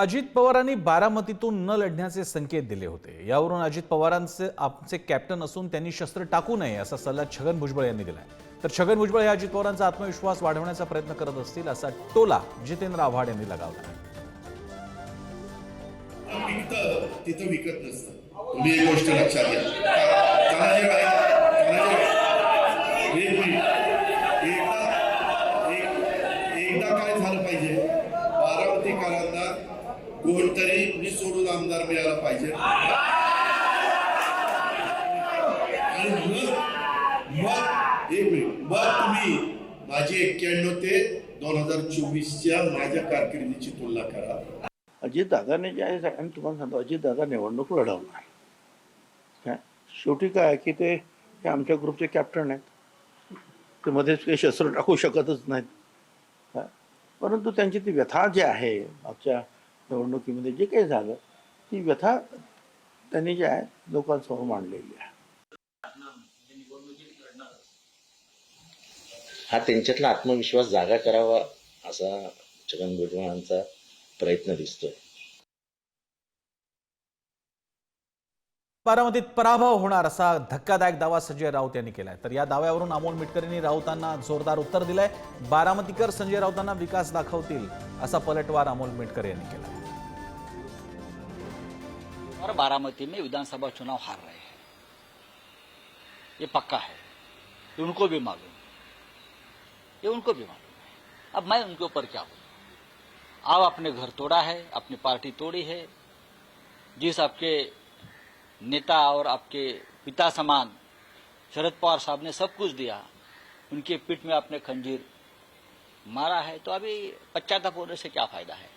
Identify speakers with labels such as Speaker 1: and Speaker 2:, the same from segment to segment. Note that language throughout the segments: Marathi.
Speaker 1: अजित पवारांनी बारामतीतून न लढण्याचे संकेत दिले होते. यावरून अजित पवारांचे आमचे कॅप्टन असून त्यांनी शस्त्र टाकू नये असा सल्ला छगन भुजबळ यांनी दिलाय. तर छगन भुजबळ हे अजित पवारांचा आत्मविश्वास वाढवण्याचा प्रयत्न करत असतील असा टोला जितेंद्र आव्हाड यांनी लगावला.
Speaker 2: विकतं तिथं विकत नसतं. तुम्ही एक गोष्ट लक्षात घ्या. एकदा काय झालं पाहिजे? बारामतीकरांना कोणतरी मी सोडून आमदार मिळाला पाहिजे. आणि मग मग एक मिनिट मग तुम्ही माझी एक्क्याण्णव ते दोन हजार चोवीसच्या माझ्या कारकिर्दीची तुलना करा.
Speaker 3: अजित दादाने जे आहे आम्ही तुम्हाला सांगतो अजित दादा निवडणूक लढवणार. काय शेवटी काय आहे की ते हे आमच्या ग्रुपचे कॅप्टन आहेत. ते मध्येच काही शस्त्र टाकू शकतच नाहीत. परंतु त्यांची ती व्यथा जी आहे मागच्या निवडणुकीमध्ये जे काही झालं ती व्यथा त्यांनी जे आहे लोकांसमोर मांडलेली आहे.
Speaker 4: हा त्यांच्यातला आत्मविश्वास जागा करावा असा छगन भुजबळांचा प्रयत्न दिसतोय.
Speaker 1: बारामतीत पराभव होणार असा धक्कादायक दावा संजय राऊत यांनी केलाय. तर या दाव्यावरून अमोल मिटकर यांनी राऊतांना जोरदार उत्तर दिलंय. बारामतीकर संजय राऊतांना विकास दाखवतील असा पलटवार अमोल मिटकर यांनी केला.
Speaker 5: और बारामती में विधानसभा चुनाव हार रहे हैं। ये पक्का है। ये उनको भी मालूम ये उनको भी मालूम है। अब मैं उनके ऊपर क्या बोलूँ? आप अपने घर तोड़ा है, अपनी पार्टी तोड़ी है। जिस आपके नेता और आपके पिता समान शरद पवार साहब ने सब कुछ दिया, उनके पीठ में आपने खंजीर मारा है तो अभी पश्चाताप होने से क्या फ़ायदा है?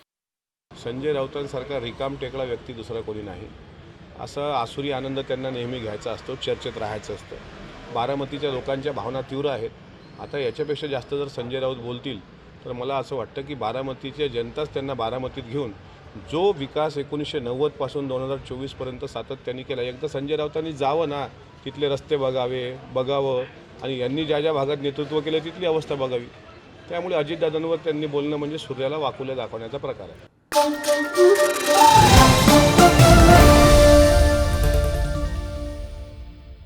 Speaker 6: संजय राऊतांसारखा रिकाम टेकडा व्यक्ती दुसरा कोणी नाही. असं आसुरी आनंद त्यांना नेहमी घ्यायचा असतो चर्चेत राहायचं असतं. बारामतीच्या लोकांच्या भावना तीव्र आहेत. आता याच्यापेक्षा जास्त जर संजय राऊत बोलतील तर मला असं वाटतं की बारामतीच्या जनताच त्यांना बारामतीत घेऊन जो विकास एकोणीसशे नव्वदपासून दोन हजार चोवीसपर्यंत सातत्याने केला एकदा संजय राऊतांनी जावं ना तिथले रस्ते बघावे बघावं आणि यांनी ज्या ज्या भागात नेतृत्व केलं तिथली अवस्था बघावी. त्यामुळे अजितदादांवर त्यांनी बोलणं म्हणजे सूर्याला वाकुल्या दाखवण्याचा प्रकार आहे.